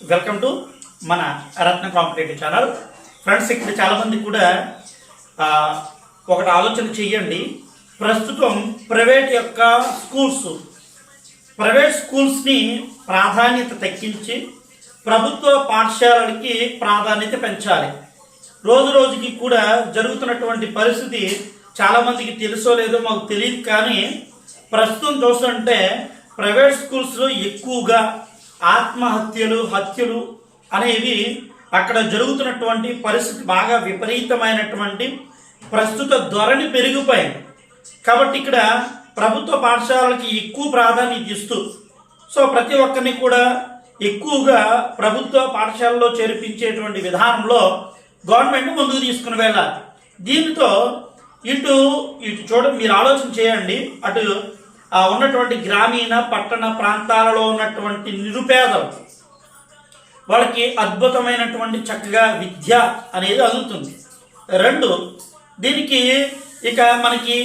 Welcome to మన రత్న competitive channel friends ఇక్కడ చాలామంది కూడా ఒకటి ఆలోచన చెయ్యండి. ప్రస్తుతం ప్రైవేట్ యొక్క స్కూల్స్ ప్రైవేట్ స్కూల్స్ని ప్రాధాన్యత తగ్గించి ప్రభుత్వ పాఠశాలలకి ప్రాధాన్యత పెంచాలి. రోజు రోజుకి కూడా జరుగుతున్నటువంటి పరిస్థితి చాలామందికి తెలుసో లేదో మాకు తెలియదు కానీ ప్రస్తుతం చూస్తుంటే ప్రైవేట్ స్కూల్స్లో ఎక్కువగా ఆత్మహత్యలు హత్యలు అనేవి అక్కడ జరుగుతున్నటువంటి పరిస్థితి బాగా విపరీతమైనటువంటి ప్రస్తుత ధోరణి పెరిగిపోయింది. కాబట్టి ఇక్కడ ప్రభుత్వ పాఠశాలలకి ఎక్కువ ప్రాధాన్యత ఇస్తూ సో ప్రతి ఒక్కరిని కూడా ఎక్కువగా ప్రభుత్వ పాఠశాలలో చేర్పించేటువంటి విధానంలో గవర్నమెంట్ ముందుకు తీసుకుని వెళ్ళాలి. దీనితో ఇటు ఇటు చూడండి మీరు ఆలోచన చేయండి. అటు ఉన్నటువంటి గ్రామీణ పట్టణ ప్రాంతాలలో ఉన్నటువంటి నిరుపేదలు వాళ్ళకి అద్భుతమైనటువంటి చక్కగా విద్య అనేది అందుతుంది. రెండు దీనికి ఇక మనకి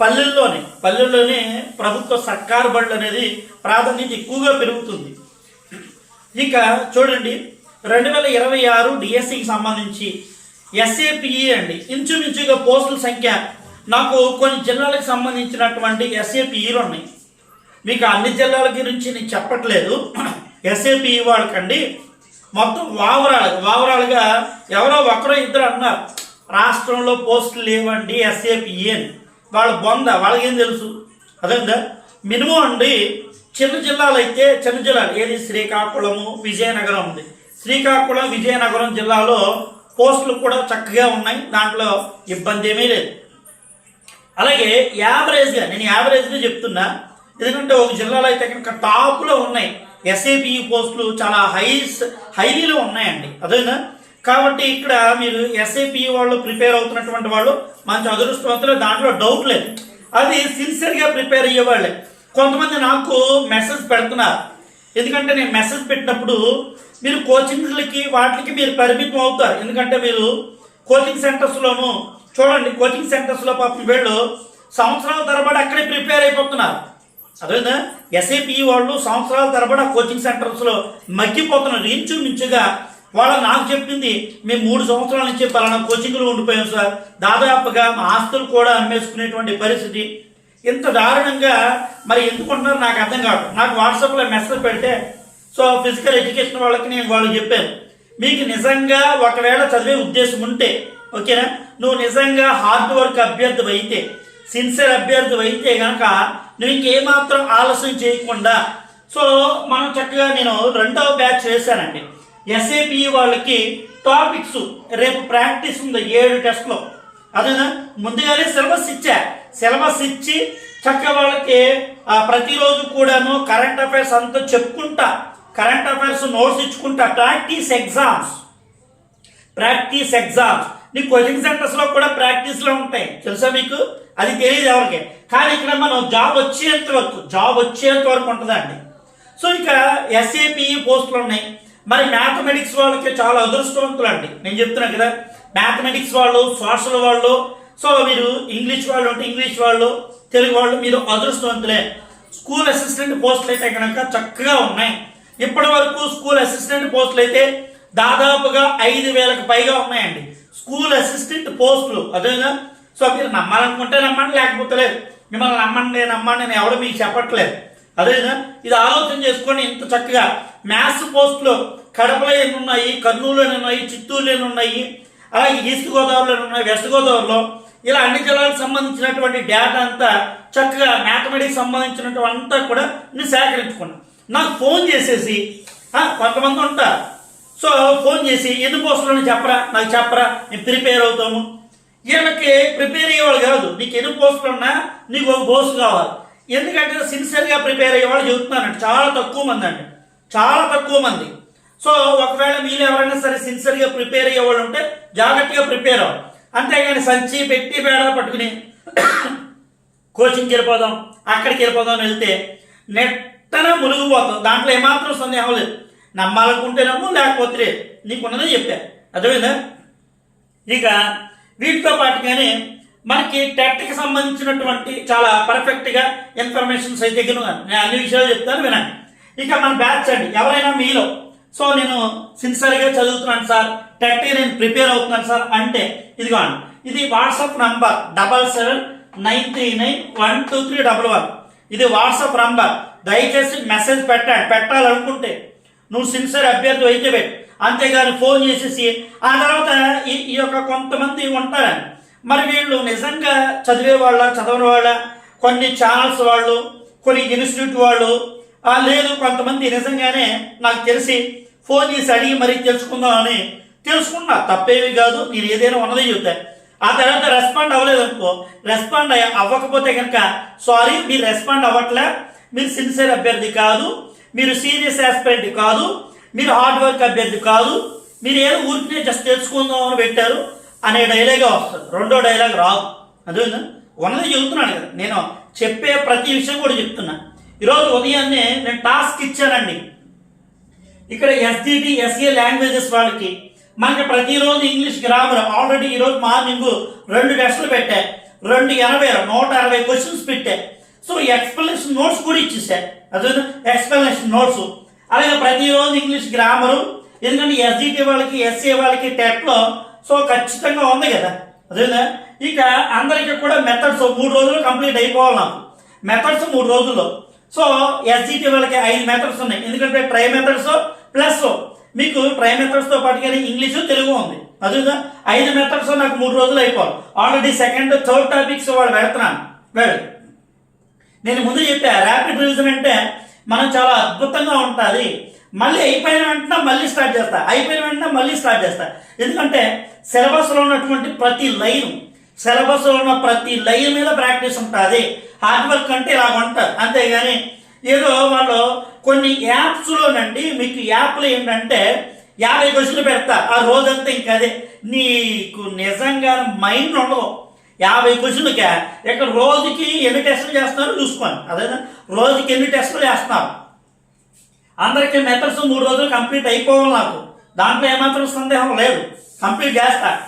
పల్లెల్లోనే పల్లెల్లోనే ప్రభుత్వ సర్కారు బళ్ళు అనేది ప్రాధాన్యత ఎక్కువగా పెరుగుతుంది. ఇక చూడండి రెండు వేల ఇరవై ఆరు డిఎస్సికి సంబంధించి ఎస్ఏపిఈ అండి ఇంచుమించుగా పోస్టుల సంఖ్య నాకు కొన్ని జిల్లాలకు సంబంధించినటువంటి ఎస్ఏపిఈలు ఉన్నాయి. మీకు అన్ని జిల్లాల గురించి నేను చెప్పట్లేదు. ఎస్ఏపిఈ వాళ్ళకండి. మొత్తం వావరాలు వావరాలుగా ఎవరో ఒకరో ఇద్దరు అన్నారు. రాష్ట్రంలో పోస్టులు లేవండి ఎస్ఏపిఈ అని. వాళ్ళ బొంద వాళ్ళకేం తెలుసు? అదేందా? మినిమం అండి చిన్న జిల్లాలు అయితే చిన్న జిల్లాలు ఏది? శ్రీకాకుళము విజయనగరం ఉంది. శ్రీకాకుళం విజయనగరం జిల్లాలో పోస్టులు కూడా చక్కగా ఉన్నాయి. దాంట్లో ఇబ్బంది ఏమీ లేదు. అలాగే యావరేజ్గా నేను యావరేజ్గా చెప్తున్నా ఎందుకంటే ఒక జిల్లాలో అయితే కనుక టాప్లో ఉన్నాయి. ఎస్ఏపి పోస్టులు చాలా హైస్ హైలీలో ఉన్నాయండి. అదేనా? కాబట్టి ఇక్కడ మీరు ఎస్ఏపి వాళ్ళు ప్రిపేర్ అవుతున్నటువంటి వాళ్ళు మంచి అదృష్టవంతులు దాంట్లో డౌట్ లేదు. అది సిన్సియర్గా ప్రిపేర్ అయ్యేవాళ్ళే కొంతమంది నాకు మెసేజ్ పెడుతున్నారు. ఎందుకంటే నేను మెసేజ్ పెట్టినప్పుడు మీరు కోచింగ్లకి వాటికి మీరు పరిమితం అవుతారు. ఎందుకంటే మీరు కోచింగ్ సెంటర్స్లోను చూడండి కోచింగ్ సెంటర్స్లో పాపం వీళ్ళు సంవత్సరాల తరబడి అక్కడే ప్రిపేర్ అయిపోతున్నారు. అదేనా ఎస్ఏపి వాళ్ళు సంవత్సరాల తరబడి కోచింగ్ సెంటర్స్లో మగ్గిపోతున్నారు. ఇంచుమించుగా వాళ్ళు నాకు చెప్పింది మేము మూడు సంవత్సరాల నుంచి పలానా కోచింగ్లో ఉండిపోయాం సార్. దాదాపుగా మా ఆస్తులు కూడా అమ్మేసుకునేటువంటి పరిస్థితి. ఇంత దారుణంగా మరి ఎందుకుంటున్నారు నాకు అర్థం కాదు. నాకు వాట్సాప్లో మెసేజ్ పెడితే సో ఫిజికల్ ఎడ్యుకేషన్ వాళ్ళకి నేను వాళ్ళు చెప్పాను. మీకు నిజంగా ఒకవేళ చదివే ఉద్దేశం ఉంటే ఓకేనా? నువ్వు నిజంగా హార్డ్ వర్క్ అభ్యర్థి అయితే సిన్సియర్ అభ్యర్థి అయితే కనుక నువ్వు ఇంకేమాత్రం ఆలస్యం చేయకుండా సో మనం చక్కగా నేను రెండవ బ్యాచ్ వేశానండి ఎస్ఏపి వాళ్ళకి టాపిక్స్ రేపు ప్రాక్టీస్ ఉంది ఏడు టెస్ట్లో అదేనా? ముందుగానే సిలబస్ ఇచ్చా. సిలబస్ ఇచ్చి చక్కగా వాళ్ళకి ప్రతిరోజు కూడాను కరెంట్ అఫైర్స్ అంతా చెప్పుకుంటా. కరెంట్ అఫైర్స్ నోట్స్ ఇచ్చుకుంటా. ప్రాక్టీస్ ఎగ్జామ్స్ ప్రాక్టీస్ ఎగ్జామ్స్ నీ కోచింగ్ సెంటర్స్లో కూడా ప్రాక్టీస్లో ఉంటాయి. తెలుసా మీకు? అది తెలియదు ఎవరికి. కానీ ఇక్కడ మనం జాబ్ వచ్చేంత వరకు జాబ్ వచ్చేంత వరకు ఉంటుందండి సో ఇక ఎస్ఏపిఈ పోస్టులు ఉన్నాయి. మరి మ్యాథమెటిక్స్ వాళ్ళకి చాలా అదృష్టవంతులు అండి. నేను చెప్తున్నా కదా మ్యాథమెటిక్స్ వాళ్ళు సోషల్ వాళ్ళు సో మీరు ఇంగ్లీష్ వాళ్ళు ఉంటే ఇంగ్లీష్ వాళ్ళు తెలుగు వాళ్ళు మీరు అదృష్టవంతులే. స్కూల్ అసిస్టెంట్ పోస్టులు అయితే కనుక చక్కగా ఉన్నాయి. ఇప్పటి వరకు స్కూల్ అసిస్టెంట్ పోస్టులు అయితే దాదాపుగా ఐదు వేలకు పైగా ఉన్నాయండి. స్కూల్ అసిస్టెంట్ పోస్టులు. అదేనా? సో మీరు నమ్మాలనుకుంటే నమ్మండి లేకపోతే లేదు. మిమ్మల్ని నమ్మండి నేను నమ్మండి నేను ఎవరు మీకు చెప్పట్లేదు. అదేనా? ఇది ఆలోచన చేసుకొని ఇంత చక్కగా. మ్యాథ్స్ పోస్టులు కడపలో ఎన్ని ఉన్నాయి కర్నూలు ఎన్ని ఉన్నాయి చిత్తూరులో ఎన్ని ఉన్నాయి అలాగే ఈస్ట్ గోదావరిలో ఉన్నాయి వెస్ట్ గోదావరిలో. ఇలా అన్ని జిల్లాలకు సంబంధించినటువంటి డేటా అంతా చక్కగా మ్యాథమెటిక్స్ సంబంధించినటువంటి అంతా కూడా నేను సేకరించుకున్నాను నాకు ఫోన్ చేసేసి కొంతమంది ఉంటారు. సో ఫోన్ చేసి ఎందుకు వస్తున్నాను చెప్పరా? నాకు చెప్పరా? నేను ప్రిపేర్ అవుతాము. వీళ్ళకి ప్రిపేర్ అయ్యేవాళ్ళు కాదు. నీకు ఎందుకు పోస్టులు ఉన్నా నీకు ఒక బోసు కావాలి. ఎందుకంటే సిన్సియర్గా ప్రిపేర్ అయ్యేవాళ్ళు చెబుతున్నానండి. చాలా తక్కువ మంది అండి. చాలా తక్కువ మంది. సో ఒకవేళ మీరు ఎవరైనా సరే సిన్సియర్గా ప్రిపేర్ అయ్యేవాళ్ళు ఉంటే జాగ్రత్తగా ప్రిపేర్ అవ్వాలి. అంతేగాని సంచి పెట్టి పేడ పట్టుకుని కోచింగ్కి వెళ్ళిపోదాం అక్కడికి వెళ్ళిపోదాం వెళ్తే నెట్టన మునిగిపోతాం. దాంట్లో ఏమాత్రం సందేహం లేదు. నమ్మాలనుకుంటే నమ్ము లేకపోతే నీకున్నదని నీకున్నదే చెప్పా. అర్థమైందా? ఇక వీటితో పాటుగానే మనకి టెట్కి సంబంధించినటువంటి చాలా పర్ఫెక్ట్గా ఇన్ఫర్మేషన్స్ అయితే నేను అన్ని విషయాలు చెప్తాను వినండి. ఇక మన బ్యాచ్ అండి ఎవరైనా మీలో సో నేను సిన్సియర్గా చదువుతున్నాను సార్ టెట్ నేను ప్రిపేర్ అవుతున్నాను సార్ అంటే ఇదిగో ఇది WhatsApp number double seven nine three nine one two three double one. ఇది వాట్సాప్ నంబర్. దయచేసి మెసేజ్ పెట్టండి పెట్టాలనుకుంటే. నువ్వు సిన్సియర్ అభ్యర్థి అయితే పెట్టు అంతేగాని ఫోన్ చేసేసి ఆ తర్వాత ఈ ఈ యొక్క కొంతమంది ఉంటారని మరి వీళ్ళు నిజంగా చదివే వాళ్ళ చదవని వాళ్ళ కొన్ని ఛానల్స్ వాళ్ళు కొన్ని ఇన్స్టిట్యూట్ వాళ్ళు లేదు కొంతమంది నిజంగానే నాకు తెలిసి ఫోన్ చేసి అడిగి మరీ తెలుసుకుందామని తెలుసుకున్నా. తప్పేమి కాదు నేను ఏదైనా ఉన్నది చెప్తా. ఆ తర్వాత రెస్పాండ్ అవ్వలేదనుకో రెస్పాండ్ అవ్వకపోతే కనుక సారీ మీరు రెస్పాండ్ అవ్వట్లే. మీరు సిన్సియర్ అభ్యర్థి కాదు. మీరు సీరియస్ ఆస్పిరెంట్ కాదు మీరు హార్డ్ వర్క్ అభ్యర్థి కాదు మీరు ఏదో ఊరికే జస్ట్ తెలుసుకుందాం అని పెట్టారు అనే డైలాగే వస్తుంది. రెండో డైలాగ్ రాదు అదే ఉన్నది చెబుతున్నాను కదా. నేను చెప్పే ప్రతి విషయం కూడా చెప్తున్నా. ఈరోజు ఉదయాన్నే నేను టాస్క్ ఇచ్చానండి. ఇక్కడ ఎస్డిటి ఎస్ఏ లాంగ్వేజెస్ వాళ్ళకి. మనకి ప్రతిరోజు ఇంగ్లీష్ గ్రామర్ ఆల్రెడీ ఈరోజు మార్నింగ్ రెండు టెస్టులు పెట్టా. రెండు ఎనభై నూట అరవై క్వశ్చన్స్ పెట్టా. సో ఎక్స్ప్లెనేషన్ నోట్స్ కూడా ఇచ్చేసా. అదే ఎక్స్ప్లెనేషన్ నోట్స్ అలాగే ప్రతిరోజు ఇంగ్లీష్ గ్రామరు ఎందుకంటే ఎస్జిటి వాళ్ళకి ఎస్ఏ వాళ్ళకి టెట్లో సో ఖచ్చితంగా ఉంది కదా. అదేనా ఇక అందరికీ కూడా మెథడ్స్ మూడు రోజులు కంప్లీట్ అయిపోవాలి నాకు. మెథడ్స్ మూడు రోజుల్లో. సో ఎస్జిటి వాళ్ళకి ఐదు మెథడ్స్ ఉన్నాయి. ఎందుకంటే ట్రై మెథడ్స్ ప్లస్ మీకు ట్రై మెథడ్స్తో పాటుగానే ఇంగ్లీషు తెలుగు ఉంది. అదేదా ఐదు మెథడ్స్ నాకు మూడు రోజులు అయిపోవాలి. ఆల్రెడీ సెకండ్ థర్డ్ టాపిక్స్ వాళ్ళు పెడుతున్నాను. వెళ్ళి నేను ముందు చెప్పా ర్యాపిడ్ రివిజన్ అంటే మనం చాలా అద్భుతంగా ఉంటుంది. మళ్ళీ అయిపోయిన వెంటనే మళ్ళీ స్టార్ట్ చేస్తా. అయిపోయిన వెంటనే మళ్ళీ స్టార్ట్ చేస్తా. ఎందుకంటే సిలబస్లో ఉన్నటువంటి ప్రతి లైన్ సిలబస్లో ఉన్న ప్రతి లైన్ మీద ప్రాక్టీస్ ఉంటుంది. హార్డ్ వర్క్ అంటే ఇలా ఉంటుంది. అంతేగాని ఏదో వాళ్ళు కొన్ని యాప్స్లోనండి మీకు యాప్లు ఏంటంటే యాభై క్వశ్చన్లు పెడతా. ఆ రోజంతా ఇంకా అదే నీకు నిజంగా మైండ్ ఉండవు. యాభై క్వశ్చన్లకే. ఇక్కడ రోజుకి ఎన్ని టెస్టులు చేస్తున్నారో చూసుకోండి. అదేనా? రోజుకి ఎన్ని టెస్టులు చేస్తున్నారు? అందరికీ మెథడ్స్ మూడు రోజులు కంప్లీట్ అయిపోవాలి నాకు. దాంట్లో ఏమాత్రం సందేహం లేదు. కంప్లీట్ చేస్తా.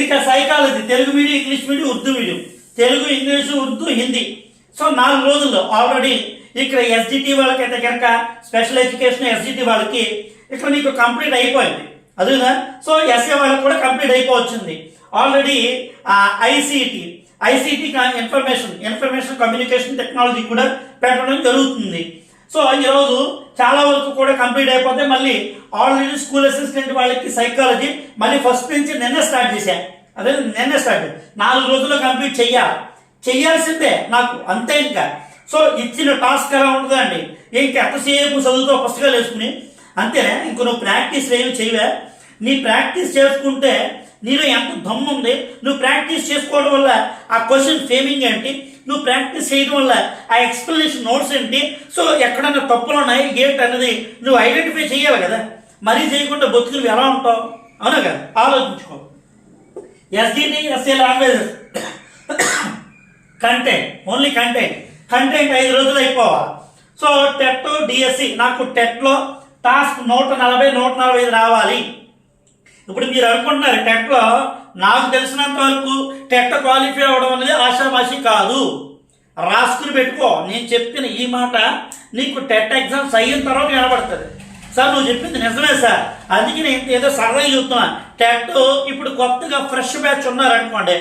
ఇక psychology Telugu medium English medium Urdu medium Telugu English Urdu Hindi. So నాలుగు రోజుల్లో ఆల్రెడీ ఇక్కడ ఎస్జిటి వాళ్ళకైతే కనుక స్పెషల్ ఎడ్యుకేషన్ ఎస్జిటి వాళ్ళకి ఇక్కడ మీకు కంప్లీట్ అయిపోయింది. అదేనా? సో ఎస్ఏ వాళ్ళకి కూడా complete అయిపోవచ్చింది. Already ICT ICT information information communication technology కూడా పెట్టడం జరుగుతుంది. సో ఈరోజు చాలా వరకు కూడా కంప్లీట్ అయిపోతే మళ్ళీ ఆల్రెడీ స్కూల్ అసిస్టెంట్ వాళ్ళకి సైకాలజీ మళ్ళీ ఫస్ట్ నుంచి నిన్నే స్టార్ట్ చేశా. అదే నిన్నే స్టార్ట్ నాలుగు రోజుల్లో కంప్లీట్ చెయ్యాలి చెయ్యాల్సిందే నాకు అంతే ఇంకా. సో ఇచ్చిన టాస్క్ ఎలా ఉంటుందండి ఇంక ఎంతసేపు చదువుతో పుస్తకాలు వేసుకుని అంతేనే? ఇంక నువ్వు ప్రాక్టీస్ ఏమి చేయవే. నీ ప్రాక్టీస్ చేసుకుంటే నీలో ఎంత దమ్ము ఉంది? నువ్వు ప్రాక్టీస్ చేసుకోవడం వల్ల ఆ క్వశ్చన్ ఫేమింగ్ ఏంటి? నువ్వు ప్రాక్టీస్ చేయడం వల్ల ఆ ఎక్స్ప్లెనేషన్ నోట్స్ ఏంటి? సో ఎక్కడన్నా తప్పులు ఉన్నాయి? ఏంటి అన్నది నువ్వు ఐడెంటిఫై చేయాలి కదా? మరీ చేయకుండా బతుకులు ఎలా ఉంటావు? అవునా కదా? ఆలోచించుకో. SDT SA languages content only content content ఐదు రోజులు అయిపోవాలి సో టెట్ డిఎస్సి నాకు టెట్లో టాస్క్ నూట నలభై నూట నలభై ఐదు రావాలి. ఇప్పుడు మీరు అనుకుంటున్నారు టెట్లో నాకు తెలిసినంత వరకు టెట్ క్వాలిఫై అవ్వడం అనేది ఆషామాషి కాదు. రాసుకుని పెట్టుకో. నేను చెప్పిన ఈ మాట నీకు టెట్ ఎగ్జామ్స్ అయిన తర్వాత వినబడుతుంది. సార్ నువ్వు చెప్పింది నిజమే సార్. అందుకే నేను ఏదో సరదా చెప్తున్నా టెట్ ఇప్పుడు కొత్తగా ఫ్రెష్ బ్యాచ్ ఉన్నారనుకోండి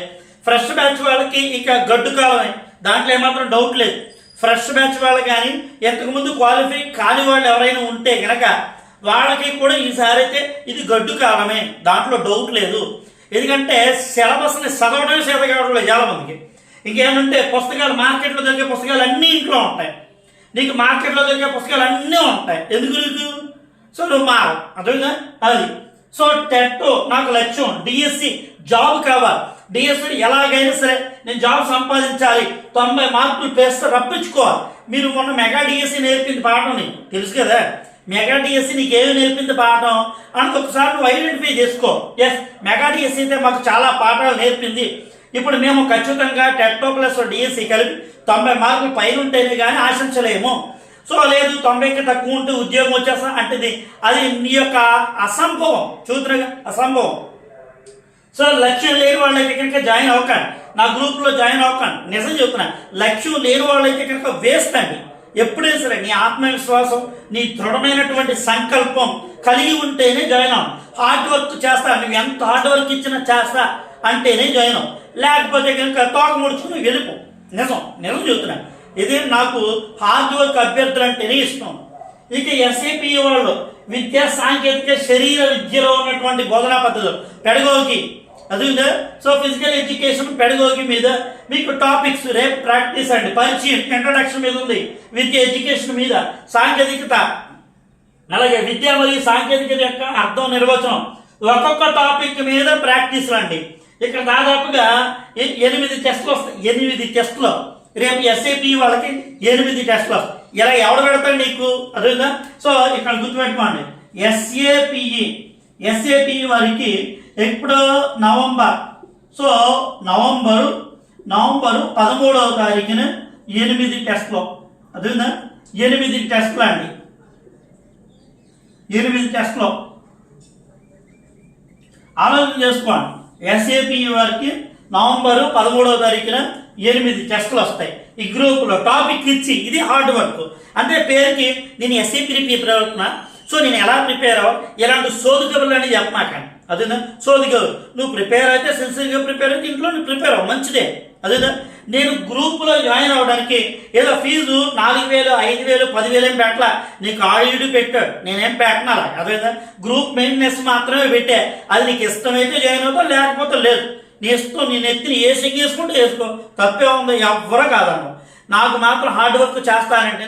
ఫ్రెష్ బ్యాచ్ వాళ్ళకి ఇక గడ్డు కాలమే. దాంట్లో ఏమాత్రం డౌట్ లేదు. ఫ్రెష్ బ్యాచ్ వాళ్ళు కానీ ఇంతకుముందు క్వాలిఫై కాని వాళ్ళు ఎవరైనా ఉంటే గనక వాళ్ళకి కూడా ఈసారి అయితే ఇది గడ్డు కాలమే. దాంట్లో డౌట్ లేదు. ఎందుకంటే సిలబస్ని చదవడమే చేత కావడం చాలా మందికి. ఇంకేమంటే పుస్తకాలు మార్కెట్లో దొరికే పుస్తకాలు అన్నీ ఇంట్లో ఉంటాయి. నీకు మార్కెట్లో దొరికే పుస్తకాలు అన్నీ ఉంటాయి. ఎందుకు నీకు? సో నువ్వు మా అర్థమైందా? అది. సో టెట్ నాకు లక్ష్యం. డిఎస్సి జాబ్ కావాలి. డిఎస్సి ఎలాగైనా సరే నేను జాబ్ సంపాదించాలి. తొంభై మార్కులు పేస్తే రప్పించుకోవాలి. మీరు మొన్న మెగా డిఎస్సి నేర్పింది పాఠం నీకు. తెలుసు కదా? మెగా డిఎస్సి నీకు ఏమి నేర్పింది పాఠం? అని ఒకసారి నువ్వు ఐడెంటిఫై చేసుకో. ఎస్ మెగా డిఎస్సి అయితే మాకు చాలా పాఠాలు నేర్పింది. ఇప్పుడు మేము ఖచ్చితంగా టెట్టో ప్లస్ డిఎస్సి కలిపి తొంభై మార్కులు పైన ఉంటేనే కానీ ఆశించలేము. సో లేదు తొంభైకి తక్కువ ఉంటే ఉద్యోగం వచ్చేస్తా అంటే అది నీ యొక్క అసంభవం. చూతురుగా అసంభవం. సో లక్ష్యం లేని వాళ్ళైతే కనుక జాయిన్ అవ్వకండి. నా గ్రూప్లో జాయిన్ అవ్వకండి. నిజం చెప్తున్నా లక్ష్యం లేని వాళ్ళైతే కనుక వేస్ట్ అండి ఎప్పుడైనా సరే నీ ఆత్మవిశ్వాసం నీ దృఢమైనటువంటి సంకల్పం కలిగి ఉంటేనే జాయిన్ హార్డ్ వర్క్ చేస్తా నువ్వు ఎంత హార్డ్ వర్క్ ఇచ్చినా చేస్తా అంటేనే జాయిన్ లేకపోతే కనుక తోక ముడుచుకుని వెళ్ళిపో. నిజం నిజం చెబుతున్నా. ఇది నాకు హార్డ్ వర్క్ అభ్యర్థులు అంటేనే ఇష్టం. ఇక ఎస్ఏపీ వాళ్ళు విద్యా సాంకేతిక శరీర విద్యలో ఉన్నటువంటి బోధనా పద్ధతులు. పెడగోకి అదేవిధంగా సో ఫిజికల్ ఎడ్యుకేషన్ పెడగోగి మీద మీకు టాపిక్స్ రేపు ప్రాక్టీస్ అండి. పరిచయం ఇంట్రడక్షన్ మీద ఉంది. విద్య ఎడ్యుకేషన్ మీద. సాంకేతికత. అలాగే విద్య మరియు సాంకేతికత యొక్క అర్థం నిర్వచనం. ఒక్కొక్క టాపిక్ మీద ప్రాక్టీస్ రండి ఇక్కడ దాదాపుగా ఎ- ఎనిమిది టెస్ట్లు వస్తాయి. ఎనిమిది టెస్ట్లు రేపు ఎస్ఏపి వాళ్ళకి ఎనిమిది టెస్ట్లు వస్తాయి. ఇలా ఎవడు పెడతాడు నీకు? అదేవిధంగా సో ఇక్కడ గుర్తుపెట్టుకోండి. ఎస్ఏపిఈ ఎస్ఏపిఈ వారికి ఎప్పుడు నవంబర్. సో నవంబరు నవంబరు పదమూడవ తారీఖున ఎనిమిది టెస్టులు. అదేనా ఎనిమిది టెస్టులు అండి. ఎనిమిది టెస్టులు. ఆలోచన చేసుకోండి. ఎస్ఏపి వారికి నవంబరు పదమూడవ తారీఖున ఎనిమిది టెస్టులు వస్తాయి. ఈ గ్రూపులో టాపిక్ ఇచ్చి ఇది హార్డ్ వర్క్. అంటే పేరుకి నేను ఎస్ఏపి ప్రిపేర్ అవుతున్నా. సో నేను ఎలా ప్రిపేర్ అవ్వ? ఇలాంటి సోదు కబుర్లు అని చెప్పమాకండి అదేనా సోది నువ్వు ప్రిపేర్ అయితే సిన్సియర్గా ప్రిపేర్ అయితే ఇంట్లో నువ్వు ప్రిపేర్ అవ్వ మంచిదే. అదేనా నేను గ్రూపులో జాయిన్ అవ్వడానికి ఏదో ఫీజు నాలుగు వేలు ఐదు వేలు పదివేలు ఏం పెట్టలా? నీకు ఆడిడు పెట్టాడు నేనేం పెట్టనాలా? అదేనా గ్రూప్ మెయింటెనెన్స్ మాత్రమే పెట్టా. అది నీకు ఇష్టమైతే జాయిన్ అవుతావు? లేకపోతే లేదు. నీ ఇష్టం నేను ఎత్తిని ఏ సింగ్ వేసుకుంటే వేసుకో. తప్పే ఉంది. ఎవ్వరూ కాదన్నావు నాకు మాత్రం హార్డ్ వర్క్ చేస్తానంటే